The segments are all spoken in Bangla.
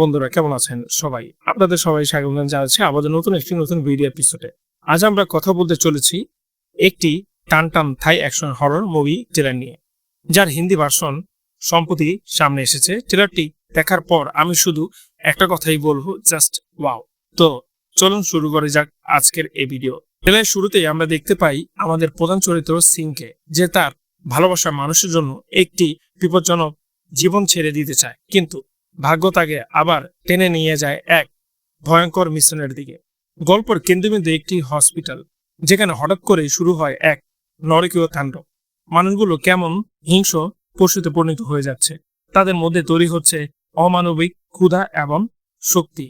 বন্ধুরা, কেমন আছেন সবাই? আপনাদের সবাই স্বাগত জানাচ্ছি আমাদের নতুন একটি নতুন ভিডিও এপিসোডে আজ আমরা কথা বলতে চলেছি একটি টান টান Thai action horror movie trailer নিয়ে, যার হিন্দি ভার্সন সম্প্রতি সামনে এসেছে। ট্রেলারটি দেখার পর আমি শুধু একটা কথাই বলব জাস্ট ওয়াও তো চলুন শুরু করে যাক আজকের এই ভিডিও ট্রেলারের শুরুতেই আমরা দেখতে পাই আমাদের প্রধান চরিত্র সিংকে, যে তার ভালোবাসা মানুষের জন্য একটি বিপজ্জনক জীবন ছেড়ে দিতে চায়। কিন্তু ভাগ্য তাকে আবার টেনে নিয়ে যায় এক ভয়ঙ্কর মিশনের দিকে। গল্পের কেন্দ্রবিন্দু একটি হসপিটাল, যেখানে হঠাৎ করে শুরু হয় এক নরকীয় তাণ্ডব। মানুষগুলো কেমন হিংস পশুতে পরিণত হয়ে যাচ্ছে। তাদের মধ্যে তৈরি হচ্ছে অমানবিক ক্ষুধা এবং শক্তি।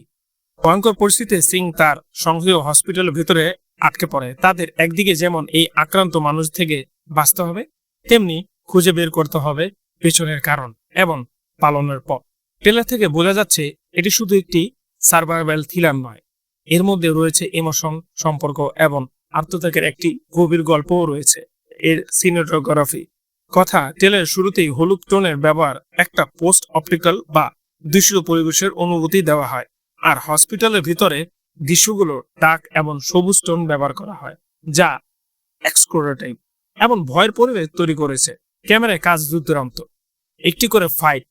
ভয়ঙ্কর পরিস্থিতিতে সিং তার সংঘীয় হসপিটালের ভেতরে আটকে পড়ে। তাদের একদিকে যেমন এই আক্রান্ত মানুষ থেকে বাঁচতে হবে, তেমনি খুঁজে বের করতে হবে পেছনের কারণ এবং পালনের পথ। ট্রেলার থেকে বোঝা যাচ্ছে, এটি শুধু একটি সার্ভাইভাল থ্রিলার নয়। এর মধ্যে রয়েছে ইমোশন, সম্পর্ক এবং আত্মত্যাগের একটি গভীর গল্পও রয়েছে। এর সিনেটোগ্রাফি। কথা, ট্রেলার শুরুতেই হলুদ টোনের ব্যবহার একটা পোস্ট অপটিক্যাল বা দৃশ্য পরিবেশের অনুভূতি দেওয়া হয়। আর হসপিটালের ভিতরে দৃশ্যগুলো ডাক এবং সবুজ টোন ব্যবহার করা হয়, যা এক্সক্লোরেটিভ এবং ভয়ের পরিবেশ তৈরি করেছে। ক্যামেরায় কাজ দুর্দান্ত একটি করে ফাইট।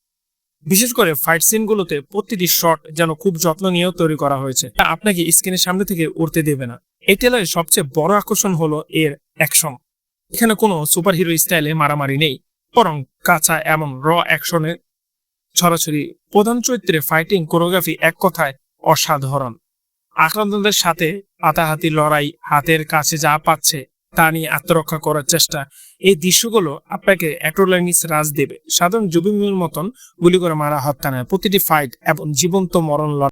বিশেষ করে ফাইট সিনগুলোতে প্রতিটি শট যেন খুব যত্ন নিয়েও তৈরি করা হয়েছে। তা আপনাকে স্ক্রিনের সামনে থেকে উঠতে দেবে না। এই ট্রেলারের সবচেয়ে বড় আকর্ষণ হলো এর অ্যাকশন এখানে কোনো সুপারহিরো স্টাইলে মারামারি নেই। বরং কাঁচা এবং র অ্যাকশনে ছড়াছড়ি প্রধান চরিত্রে ফাইটিং কোরিওগ্রাফি এক কথায় অসাধারণ। আক্রান্তদের সাথে হাতাহাতি লড়াই, হাতের কাছে যা পাচ্ছে তা নিয়ে আত্মরক্ষা করার চেষ্টা। এই দৃশ্যগুলো আপনাকে অ্যাক্রোলাইনিস রাজ দেবে। সাধারণ জুবিমের মতন গুলি করে মারা, হত্যা নয়। প্রতিটি ফাইট এবং জীবন্ত মরণ